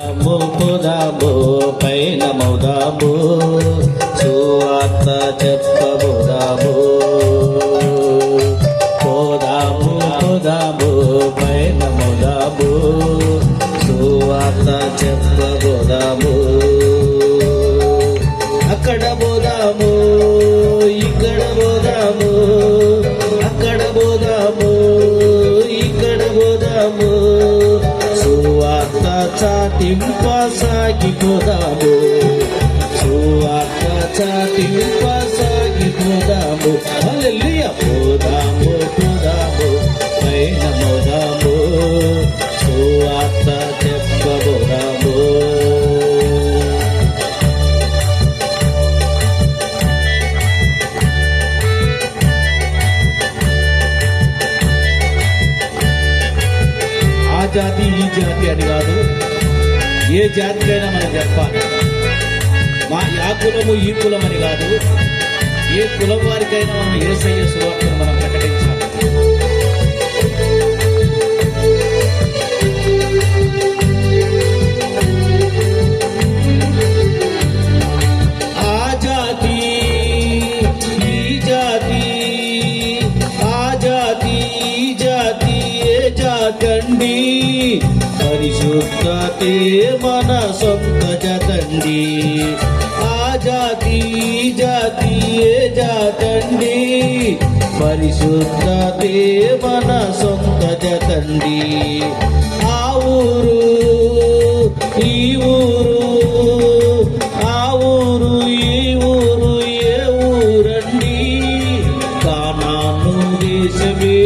పోదాము పైన మౌదాము సువార్త చెప్పబోదాము. పోదాము పోదాము పైన మౌదాము సువార్త చెప్పబోదాము. అక్కడ పోదాము సువార్త చాటింప సాగిపోదాము సువార్త చాటింప సాగిపోదాము హల్లెలూయా! జాతి ఈ జాతి అని కాదు. ఏ జాతికైనా మనం చెప్పాలి మా ఆ కులము ఈ కులం అని కాదు. ఏ కులం వారికైనా మనం ఏసయ్య సువార్తను మనం జాతండి పరిశుద్ధతే మన సొంత జతండి ఆ జాతి జాతి ఏ జాతండి. పరిశుద్ధతే మన సొంత జతండి ఆ ఊరు ఈ ఊరు ఆ ఊరు ఈ ఊరు ఏ ఊరండి? కానాను దేశమే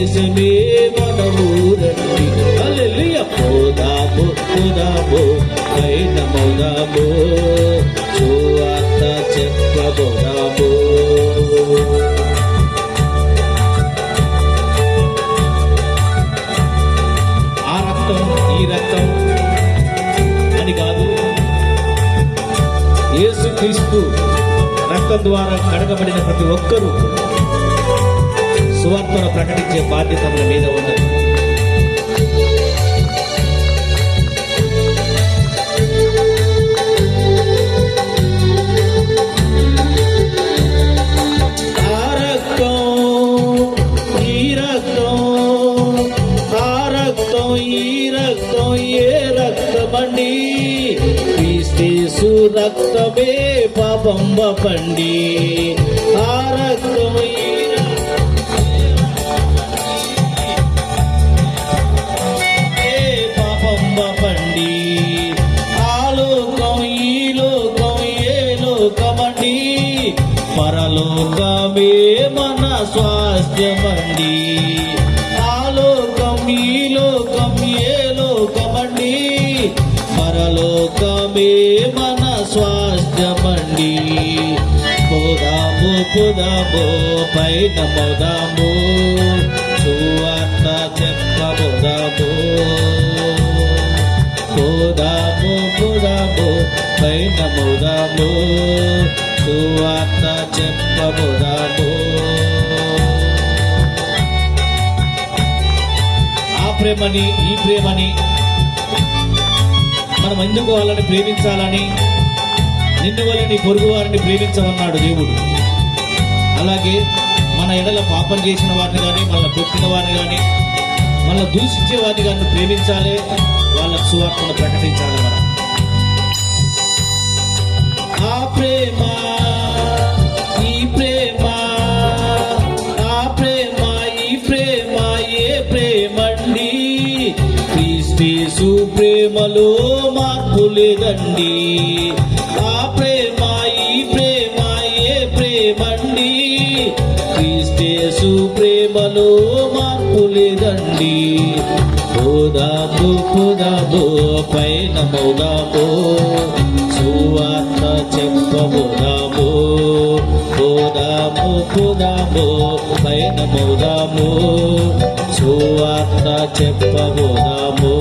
దేశమే మన ఊరండి హల్లెలూయా పోదాము పోదాము పైన మౌదాము సువార్త చెప్పబోదాము ఆ రక్తం ఈ రక్తం అని కాదు. యేసుక్రీస్తు రక్తం ద్వారా కడగబడిన ప్రతి ఒక్కరూ సువార్తను ప్రకటించే బాధ్యత మన మీద ఉన్నది. రక్తమే పాపం పండి ఆ రక్తమయ్యే మన స్వాస్థ్యమండి. ఆ లోకం ఈ లోకం ఏ లోకమండి? పరలోకమే మన స్వాస్థ్యమండి. పోదాము పోదాము పైన పోదాము. సువార్త చెప్పబోదాము పోదాము పోదాము పైన పోదాము. సువార్త చెప్పబోదాము. ఆ ప్రేమని ఈ ప్రేమని మనం ఎందుకు వాళ్ళని ప్రేమించాలని నిన్ను వల్ల నీ పొరుగు వారిని ప్రేమించమన్నాడు దేవుడు. అలాగే మన ఎడల పాపం చేసిన వారిని కానీ మళ్ళీ కొట్టిన వారిని కానీ మళ్ళీ దూషించే వారిని కానీ ప్రేమించాలి వాళ్ళ సువార్తను ప్రకటించాలి మనం ఆ ప్రేమ యేసు ప్రేమలో మార్పు లేదండి. ఆ ప్రేమ ఈ ప్రేమ ఏ ప్రేమండి? క్రీస్తేసు ప్రేమలో మార్పు లేదండి. పోదాము పోదాము పైన మౌదాము సువార్త చెప్పబోదాము పోదాము పోదాము పైన మౌదాము సువార్త చెప్పబోదాము